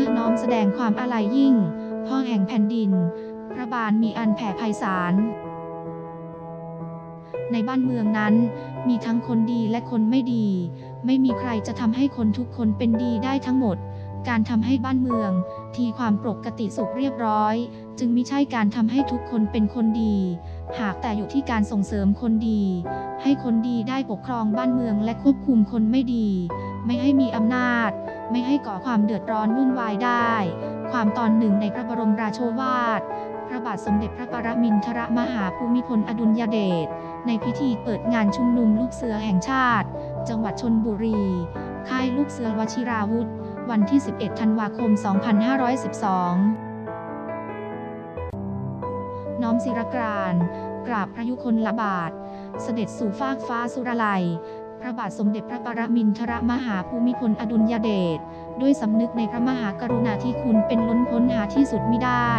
ื่อน้อมแสดงความอาลัยยิ่ง พ่อแห่งแผ่นดิน พระบาทมีอันแผ่ไพศาล ในบ้านเมืองนั้น มีทั้งคนดีและคนไม่ดี ไม่มีใครจะทำให้คนทุกคนเป็นดีได้ทั้งหมด การทำให้บ้านเมือง ทีความปกติสุขเรียบร้อย จึงไม่ใช่การทำให้ทุกคนเป็นคนดี หากแต่อยู่ที่การส่งเสริมคนดี ให้คนดีได้ปกครองบ้านเมืองและควบคุมคนไม่ดี ไม่ให้มีอำนาจ ไม่ให้ก่อความเดือดร้อนวุ่นวายได้ ความตอนหนึ่งในพระบรมราโชวาท พระบาทสมเด็จพระปรมินทรมหาภูมิพลอดุลยเดช ในพิธีเปิดงานชุมนุมลูกเสือแห่งชาติ จังหวัดชนบุรี ค่ายลูกเสือวชิราวุธ วันที่ 11 ธันวาคม 2512น้อมศิรกานกราบพระยุคลบาท เสด็จสู่ฟากฟ้าสุรลัย พระบาทสมเด็จพระปรมินทรมหาภูมิพลอดุลยเดชด้วยสำนึกในพระมหากรุณาธิคุณเป็นล้นพ้นหาที่สุดไม่ได้